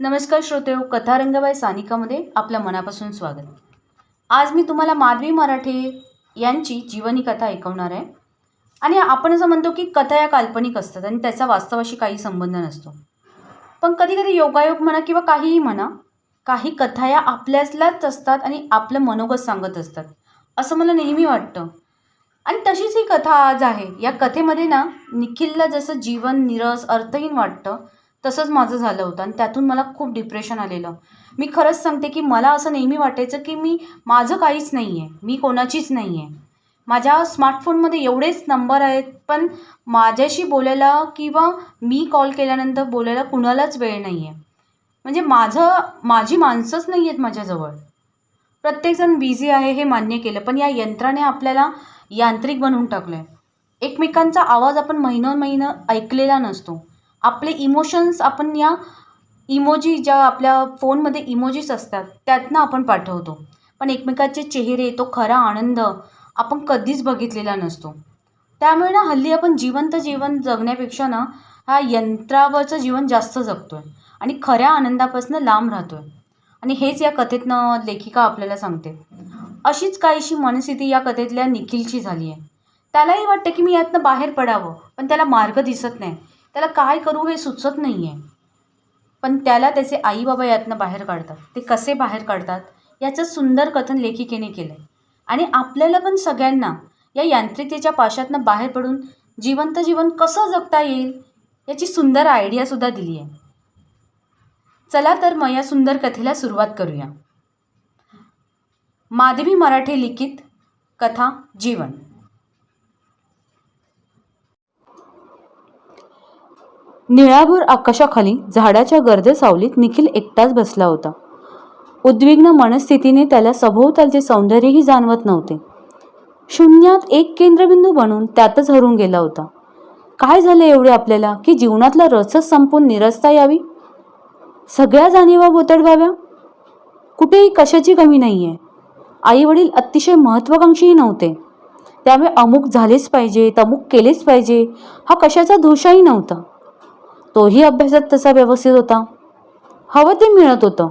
नमस्कार श्रोते हो, कथा रंगबाई सानिकामध्ये आपल्या मनापासून स्वागत. आज मी तुम्हाला माधवी मराठे यांची जीवनी कथा ऐकवणार आहे. आणि आपण असं म्हणतो की कथा या काल्पनिक असतात आणि त्याचा वास्तवाशी काही संबंध नसतो. पण कधी कधी योगायोग म्हणा किंवा काहीही म्हणा काही कथा या आपल्यालाच असतात आणि आपलं मनोगत सांगत असतात असं मला नेहमी वाटतं. आणि तशीच ही कथा आज आहे. या कथेमध्ये ना निखिलला जसं जीवन निरस अर्थहीन वाटतं तसंच माझं झालं होतं आणि त्यातून मला खूप डिप्रेशन आलेलं. मी खरंच सांगते की मला असं नेहमी वाटायचं की मी माझं काहीच नाही आहे मी कोणाचीच नाही आहे माझ्या स्मार्टफोनमध्ये एवढेच नंबर आहेत पण माझ्याशी बोलायला किंवा मी कॉल केल्यानंतर बोलायला कुणालाच वेळ नाही आहे म्हणजे माझं माझी माणसंच नाही आहेत माझ्याजवळ. प्रत्येकजण बिझी आहे हे मान्य केलं पण या यंत्राने आपल्याला यांत्रिक बनवून टाकलं आहे एकमेकांचा आवाज आपण महिनं महिनं ऐकलेला नसतो. आपले इमोशन्स आपण या इमोजी ज्या आपल्या फोनमध्ये इमोजीस असतात त्यातनं आपण पाठवतो. पण एकमेकाचे चेहरे तो खरा आनंद आपण कधीच बघितलेला नसतो. त्यामुळे ना हल्ली आपण जिवंत जीवन जगण्यापेक्षा ना हा यंत्रावरचं जीवन जास्त जगतो आहे आणि खऱ्या आनंदापासून लांब राहतो आहे आणि हेच या कथेतनं लेखिका आपल्याला सांगते. अशीच काहीशी मनस्थिती या कथेतल्या निखिलची झाली आहे त्यालाही वाटतं की मी यातनं बाहेर पडावं पण त्याला मार्ग दिसत नाही. त्याला काय करू हे सुचत नाही आहे पण त्याला त्याचे आई बाबा यातनं बाहेर काढतात. ते कसे बाहेर काढतात? याचं सुंदर कथन लेखिकेने केलं आहे आणि आपल्याला पण सगळ्यांना या यांत्रिकतेच्या पाशातनं बाहेर पडून जिवंत जीवन कसं जगता येईल याची सुंदर आयडियासुद्धा दिली आहे चला तर मग या सुंदर कथेला सुरुवात करूया. माधवी मराठे लिखित कथा जीवन. निळाभर आकाशाखाली झाडाच्या गर्द सावलीत निखिल एकटाच बसला होता. उद्विग्न मनस्थितीने त्याला सभोवतालचे सौंदर्यही जाणवत नव्हते. शून्यात एक केंद्रबिंदू बनून त्यातच हरून गेला होता. काय झाले एवढे आपल्याला? की जीवनातला रसच संपून निरसता यावी? सगळ्या जाणीवा बोतड व्हाव्या कुठेही कशाची कमी नाही आहे आई वडील अतिशय महत्त्वाकांक्षीही नव्हते. त्यामुळे अमुक झालेच पाहिजे अमुक केलेच पाहिजे हा कशाचा दोषही नव्हता. तोही अभ्यासात तसा व्यवस्थित होता. हवं ते मिळत होतं.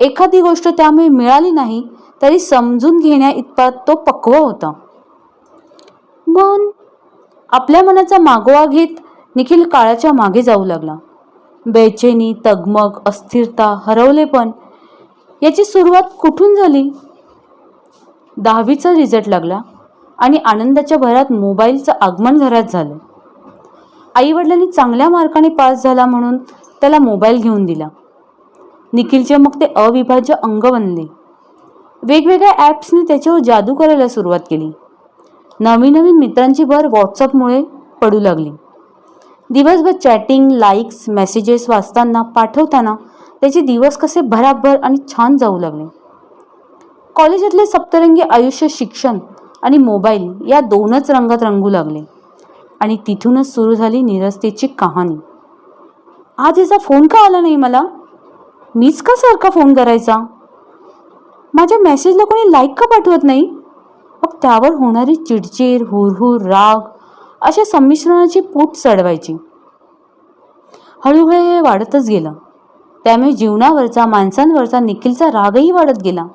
एखादी गोष्ट त्यामुळे मिळाली नाही तरी समजून घेण्या इतपत तो पक्व होता. मन आपल्या मनाचा मागोवा घेत निखिल काळाच्या मागे जाऊ लागला. बेचैनी तगमग अस्थिरता हरवलेपण याची सुरुवात कुठून झाली? दहावीचा रिझल्ट लागला आणि आनंदाच्या भरात मोबाईलचं आगमन घरात झालं. आईवडिलांनी चांगल्या मार्काने पास झाला म्हणून त्याला मोबाईल घेऊन दिला. निखिलचे मग ते अविभाज्य अंग बनले. वेगवेगळ्या ॲप्सने त्याच्यावर जादू करायला सुरुवात केली. नवीन नवीन मित्रांची भर व्हॉट्सअपमुळे पडू लागली. दिवसभर चॅटिंग लाईक्स मेसेजेस वाचताना पाठवताना त्याचे दिवस कसे भराभर आणि छान जाऊ लागले. कॉलेजातले सप्तरंगी आयुष्य शिक्षण आणि मोबाईल या दोनच रंगात रंगू लागले. आणि तिथूनच सुरू झाली निरस्तेची कहाणी. आज याचा फोन का आला नाही मला? मीच का सारखा फोन करायचा? माझ्या मेसेजला कोणी लाईक का पाठवत नाही? मग त्यावर होणारी चिडचिड हुरहुर राग अशा संमिश्रणाची पूट चढवायची. हळूहळू हे वाढतच गेलं. त्यामुळे जीवनावरचा माणसांवरचा निखिलचा रागही वाढत गेला.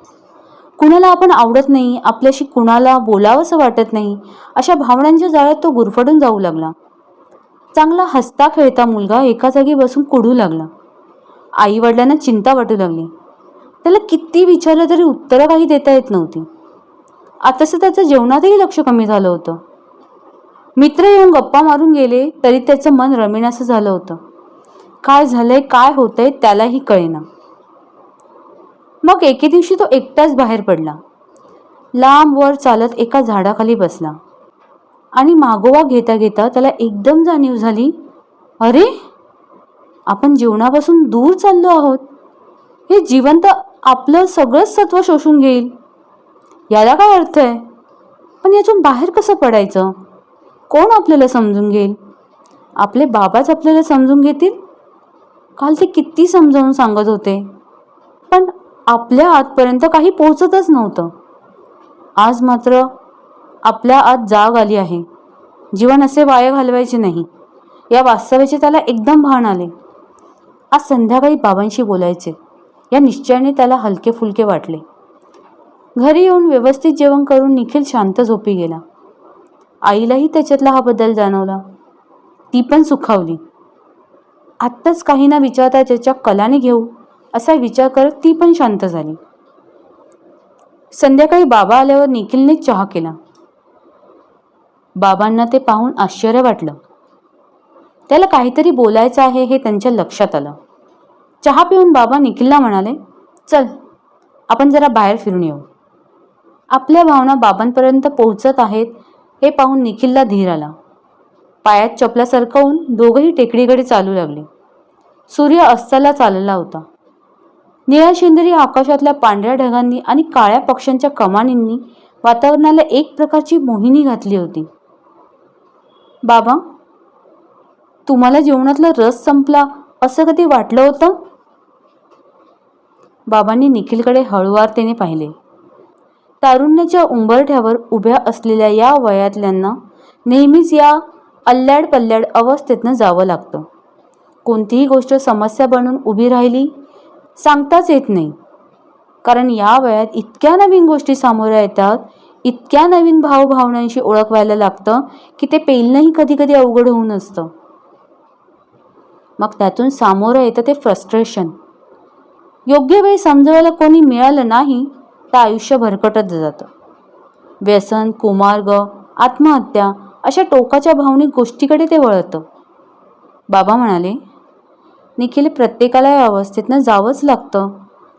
कुणाला आपण आवडत नाही आपल्याशी कुणाला बोलावंसं वाटत नाही अशा भावनांच्या जाळ्यात तो गुरफडून जाऊ लागला. चांगला हसता खेळता मुलगा एका जागी बसून कुडू लागला. आई वडिलांना चिंता वाटू लागली. त्याला किती विचारलं तरी उत्तरं काही देता येत नव्हती. आताचं त्याचं जेवणातही लक्ष कमी झालं होतं. मित्र येऊन गप्पा मारून गेले तरी त्याचं मन रमिण्याचं झालं होतं. काय झालंय काय होतंय त्यालाही कळेना. मग एके दिवशी तो एकटाच बाहेर पडला. लांब वर चालत एका झाडाखाली बसला. आणि मागोवा घेता घेता त्याला एकदम जाणीव झाली अरे आपण जीवनापासून दूर चाललो आहोत. हे जिवंत आपलं सगळंच सत्व शोषून घेईल. याला काय अर्थ आहे? पण यातून बाहेर कसं पडायचं? कोण आपल्याला समजून घेईल? आपले बाबाच आपल्याला समजून घेतील? काल ते किती समजावून सांगत होते. पण आपल्या आतपर्यंत काही पोहोचतच नव्हतं. आज मात्र आपल्या आत जाग आली आहे. जीवन असे वाया घालवायचे नाही. या वास्तव्याचे त्याला एकदम भान आले. आज संध्याकाळी बाबांशी बोलायचे. या निश्चयाने त्याला हलके फुलके वाटले. घरी येऊन व्यवस्थित जेवण करून निखिल शांत झोपी गेला. आईलाही त्याच्यातला हा बदल जाणवला. ती पण सुखावली. आत्ताच काही ना विचारता त्याच्या कलाने घेऊ. असा विचार करत ती पण शांत झाली. संध्याकाळी बाबा आल्यावर निखिलने चहा केला. बाबांना ते पाहून आश्चर्य वाटलं. त्याला काहीतरी बोलायचं आहे हे त्यांच्या लक्षात आलं. चहा पिऊन बाबा निखिलला म्हणाले चल आपण जरा बाहेर फिरून येऊ. आपल्या भावना बाबांपर्यंत पोहोचत आहेत हे पाहून निखिलला धीर आला. पायात चपला सरकवून दोघंही टेकडीकडे चालू लागले. सूर्य अस्ताला चालला होता. निळ्या शेंदरी आकाशातल्या पांढऱ्या ढगांनी आणि काळ्या पक्ष्यांच्या कमानींनी वातावरणाला एक प्रकारची मोहिनी घातली होती. बाबा तुम्हाला जेवणातला रस संपला असं कधी वाटलं होतं? बाबांनी निखिलकडे हळुवारतेने पाहिले. तारुण्याच्या उंबरठ्यावर उभ्या असलेल्या या वयातल्यांना नेहमीच या अल्ल्याड पल्ल्याड अवस्थेतनं जावं लागतं. कोणतीही गोष्ट समस्या बनून उभी राहिली सांगताच येत नाही. कारण या वयात इतक्या नवीन गोष्टी सामोऱ्या येतात इतक्या नवीन भावभावनांशी ओळख व्हायला लागतं की ते पेलणंही कधी कधी अवघड होऊन असतं. मग त्यातून सामोरं येतं ते फ्रस्ट्रेशन योग्य वेळी समजवायला कोणी मिळालं नाही तर आयुष्य भरकटत जातं. व्यसन कुमार्ग आत्महत्या अशा टोकाच्या भावनिक गोष्टीकडे ते वळतं. बाबा म्हणाले निखिल प्रत्येकाला या अवस्थेतनं जावंच लागतं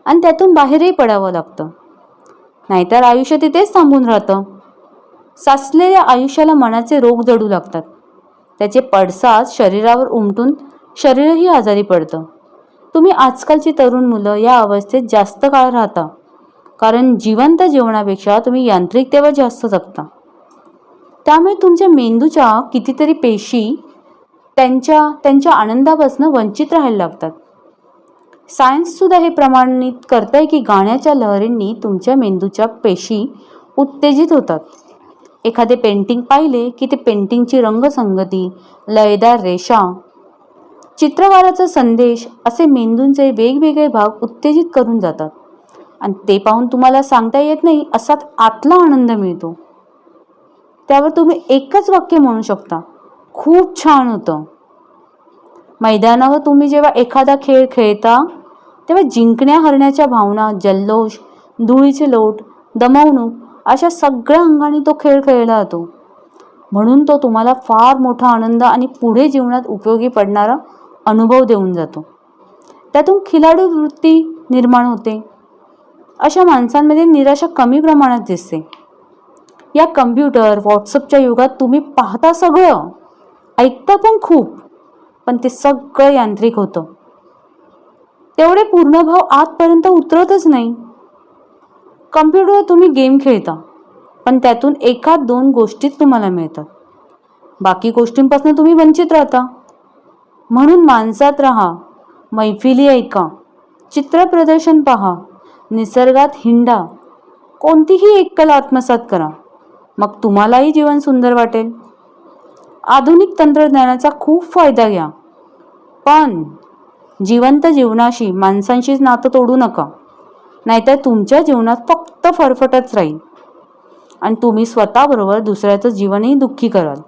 आणि त्यातून बाहेरही पडावं लागतं. नाहीतर आयुष्य तिथेच थांबून राहतं. साचलेल्या आयुष्याला मनाचे रोग जडू लागतात. त्याचे पडसाद शरीरावर उमटून शरीरही आजारी पडतं. तुम्ही आजकालची तरुण मुलं या अवस्थेत जास्त काळ राहता. कारण जिवंत जेवणापेक्षा तुम्ही यांत्रिकतेवर जास्त जगता. त्यामुळे तुमच्या मेंदूच्या कितीतरी पेशी त्यांच्या त्यांच्या आनंदापासून वंचित राहायला लागतात. सायन्ससुद्धा हे प्रमाणित करतंय की गाण्याच्या लहरींनी तुमच्या मेंदूच्या पेशी उत्तेजित होतात. एखादे पेंटिंग पाहिले की ते पेंटिंगची रंगसंगती लयदार रेषा चित्रकाराचा संदेश असे मेंदूंचे वेगवेगळे भाग उत्तेजित करून जातात. आणि ते पाहून तुम्हाला सांगता येत नाही असाच आतला आनंद मिळतो. त्यावर तुम्ही एकच वाक्य म्हणू शकता. खूप छान होतं. मैदानावर तुम्ही जेव्हा एखादा खेळ खेळता तेव्हा जिंकण्या हरण्याच्या भावना जल्लोष धुळीचे लोट दमवणूक अशा सगळ्या अंगाने तो खेळ खेळला जातो. म्हणून तो तुम्हाला फार मोठा आनंद आणि पुढे जीवनात उपयोगी पडणारा अनुभव देऊन जातो. त्यातून खिलाडू वृत्ती निर्माण होते. अशा माणसांमध्ये निराशा कमी प्रमाणात दिसते. या कम्प्युटर व्हॉट्सअपच्या युगात तुम्ही पाहता सगळं. ऐकता पण खूप पण ते सगळं यांत्रिक होतं. तेवढे पूर्ण भाव आतपर्यंत उतरतच नाही. कम्प्युटरवर तुम्ही गेम खेळता पण त्यातून एका दोन गोष्टीच तुम्हाला मिळतात. बाकी गोष्टींपासून तुम्ही वंचित राहता. म्हणून माणसात राहा मैफिली ऐका चित्रप्रदर्शन पहा निसर्गात हिंडा कोणतीही एक कला आत्मसात करा. मग तुम्हालाही जीवन सुंदर वाटेल. आधुनिक तंत्रज्ञानाचा खूप फायदा घ्या. पण जिवंत जीवनाशी माणसांशीच नातं तोडू नका. नाहीतर तुमच्या जीवनात फक्त फरफटच राहील. आणि तुम्ही स्वतःबरोबर दुसऱ्याचं जीवनही दुःखी कराल.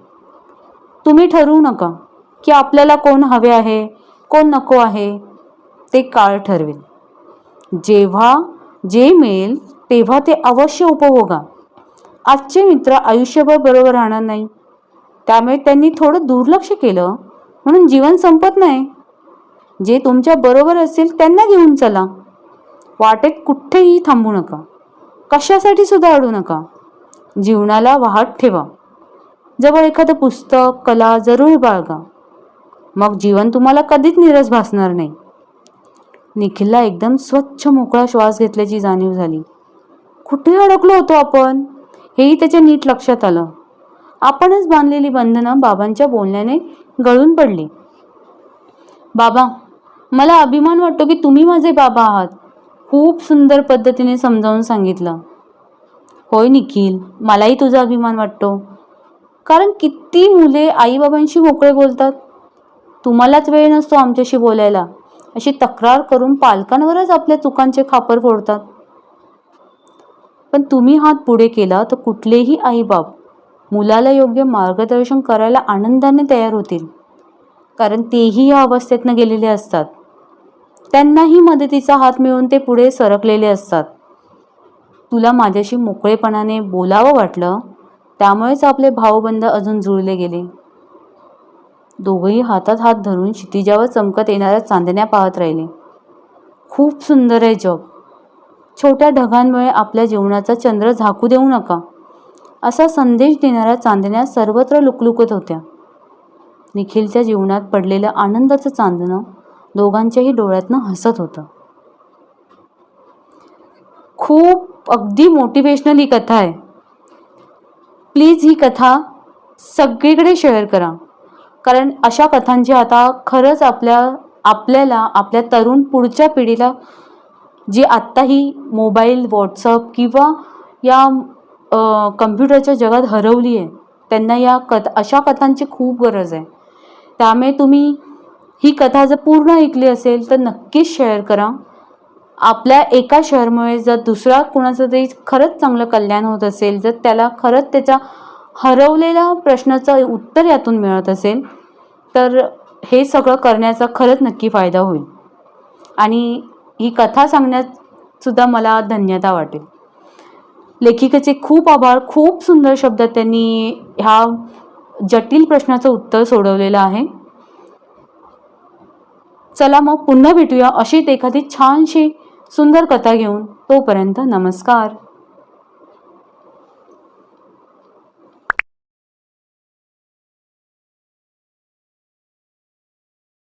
तुम्ही ठरवू नका की आपल्याला कोण हवे आहे कोण नको आहे ते काळ ठरवेल. जेव्हा जे मिळेल तेव्हा ते अवश्य उपभोगा. आजचे मित्र आयुष्यभर बरोबर राहणार नाही. त्यामुळे त्यांनी थोडं दुर्लक्ष केलं. म्हणून जीवन संपत नाही. जे तुमच्या बरोबर असेल त्यांना घेऊन चला. वाटेत कुठेही थांबू नका. कशासाठी सुद्धा अडू नका. जीवनाला वाहत ठेवा. जवळ एखादं पुस्तक कला जरूर बाळगा. मग जीवन तुम्हाला कधीच निरस भासणार नाही. निखिलला एकदम स्वच्छ मोकळा श्वास घेतल्याची जाणीव झाली. कुठे अडकलो होतो आपण? हेही त्याच्या नीट लक्षात आलं. आपणच बांधलेली बंधनं बाबांच्या बोलण्याने गळून पडली. बाबा मला अभिमान वाटतो की तुम्ही माझे बाबा आहात खूप सुंदर पद्धतीने समजावून सांगितलं. होय निखिल मलाही तुझा अभिमान वाटतो. कारण किती मुले आईबाबांशी मोकळे बोलतात. तुम्हालाच वेळ नसतो आमच्याशी बोलायला. अशी तक्रार करून पालकांवरच आपल्या चुकांचे खापर फोडतात. पण तुम्ही हात पुढे केला तर कुठलेही आईबाप मुलाला योग्य मार्गदर्शन करायला आनंदाने तयार होतील. कारण तेही या अवस्थेतनं गेलेले असतात. त्यांनाही मदतीचा हात मिळून ते पुढे सरकलेले असतात. तुला माझ्याशी मोकळेपणाने बोलावं वाटलं त्यामुळेच आपले भावबंध अजून जुळले गेले. दोघंही हातात हात धरून क्षितिजावर चमकत येणाऱ्या चांदण्या पाहत राहिले. खूप सुंदर आहे जग. छोट्या ढगांमुळे आपल्या जीवनाचा चंद्र झाकू देऊ नका. असा संदेश देणाऱ्या चांदण्या सर्वत्र लुकलुकत होत्या. निखिलच्या जीवनात पडलेलं आनंदाचं चांदणं दोघांच्याही डोळ्यातनं हसत होतं. खूप अगदी मोटिवेशनल ही कथा आहे. प्लीज ही कथा सगळीकडे शेअर करा. कारण अशा कथांची आता खरंच आपल्या आपल्याला आपल्या तरुण पुढच्या पिढीला जी आत्ता ही मोबाईल व्हॉट्सअप किंवा या कम्प्युटरच्या जगात हरवली आहे त्यांना या कथ अशा कथांची खूप गरज आहे. त्यामुळे तुम्ही ही कथा जर पूर्ण ऐकली असेल तर नक्कीच शेअर करा. आपल्या एका शेअरमुळे जर दुसरा कुणाचं तरी खरंच चांगलं कल्याण होत असेल जर त्याला खरंच त्याच्या हरवलेल्या प्रश्नाचं उत्तर यातून मिळत असेल तर हे सगळं करण्याचा खरंच नक्की फायदा होईल. आणि ही कथा सांगण्यात सुद्धा मला धन्यता वाटेल. लेखिकेचे खूप आभार खूप सुंदर शब्दात त्यांनी ह्या जटिल प्रश्नाचं उत्तर सोडवलेलं आहे. चला मग पुन्हा भेटूया अशीच एखादी छानशी सुंदर कथा घेऊन. तोपर्यंत नमस्कार.